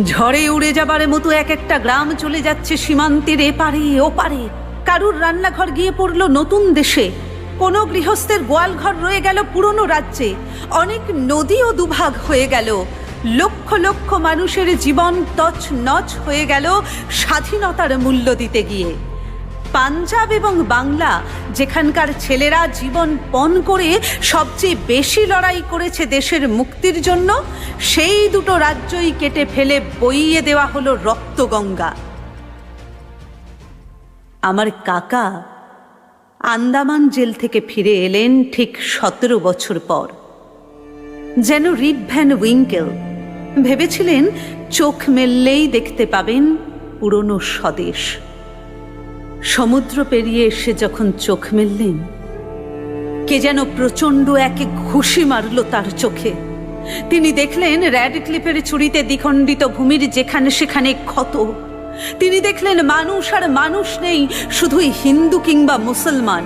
ঝড়ে উড়ে যাবার মতো এক একটা গ্রাম চলে যাচ্ছে সীমান্তের এপারে, ওপারে। কারুর রান্নাঘর গিয়ে পড়ল নতুন দেশে। কোনো গৃহস্থের গোয়ালঘর রয়ে গেল পুরনো রাজ্যে। অনেক নদীও দুভাগ হয়ে গেল। লক্ষ লক্ষ মানুষের জীবন তছ নচ হয়ে গেল স্বাধীনতার মূল্য দিতে গিয়ে। পাঞ্জাব এবং বাংলা, যেখানকার ছেলেরা জীবন পণ করে সবচেয়ে বেশি লড়াই করেছে দেশের মুক্তির জন্য, সেই দুটো রাজ্যই কেটে ফেলে বইয়ে দেওয়া হলো রক্তগঙ্গা। আমার কাকা আন্দামান জেল থেকে ফিরে এলেন ঠিক সতেরো বছর পর। যেন রিপ ভ্যান উইঙ্কেল, ভেবেছিলেন চোখ মেললেই দেখতে পাবেন পুরনো স্বদেশ। সমুদ্র পেরিয়ে এসে যখন চোখ মেললেন, কে যেন প্রচণ্ড একে ঘুষি মারল তার চোখে। তিনি দেখলেন র্যাড ক্লিপের ছুরিতে দ্বিখণ্ডিত ভূমির যেখানে সেখানে ক্ষত। তিনি দেখলেন মানুষ আর মানুষ নেই, শুধুই হিন্দু কিংবা মুসলমান।